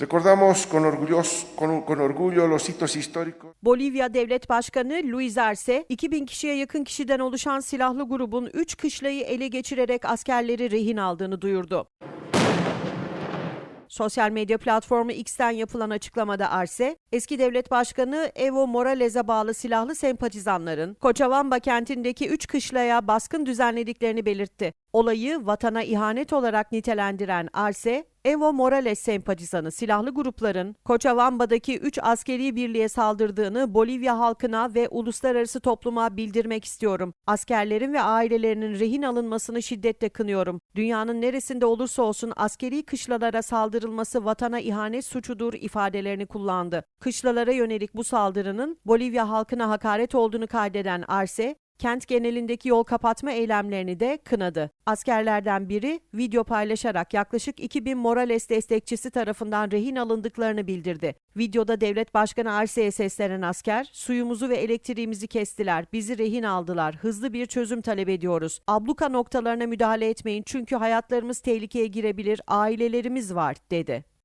Recordamos con, con- con orgullo los hitos históricos. Bolivya Devlet Başkanı Luis Arce, 2000 kişiye yakın kişiden oluşan silahlı grubun 3 kışlayı ele geçirerek askerleri rehin aldığını duyurdu. Sosyal medya platformu X'ten yapılan açıklamada Arce, eski devlet başkanı Evo Morales'e bağlı silahlı sempatizanların Cochabamba kentindeki 3 kışlaya baskın düzenlediklerini belirtti. Olayı vatana ihanet olarak nitelendiren Arce, Evo Morales sempatizanı silahlı grupların Cochabamba'daki 3 askeri birliğe saldırdığını Bolivya halkına ve uluslararası topluma bildirmek istiyorum. Askerlerin ve ailelerinin rehin alınmasını şiddetle kınıyorum. Dünyanın neresinde olursa olsun askeri kışlalara saldırılması vatana ihanet suçudur ifadelerini kullandı. Kışlalara yönelik bu saldırının Bolivya halkına hakaret olduğunu kaydeden Arce, kent genelindeki yol kapatma eylemlerini de kınadı. Askerlerden biri video paylaşarak yaklaşık 2000 Morales destekçisi tarafından rehin alındıklarını bildirdi. Videoda devlet başkanı Arce'ye seslenen asker, suyumuzu ve elektriğimizi kestiler, bizi rehin aldılar, hızlı bir çözüm talep ediyoruz. Abluka noktalarına müdahale etmeyin çünkü hayatlarımız tehlikeye girebilir, ailelerimiz var, dedi.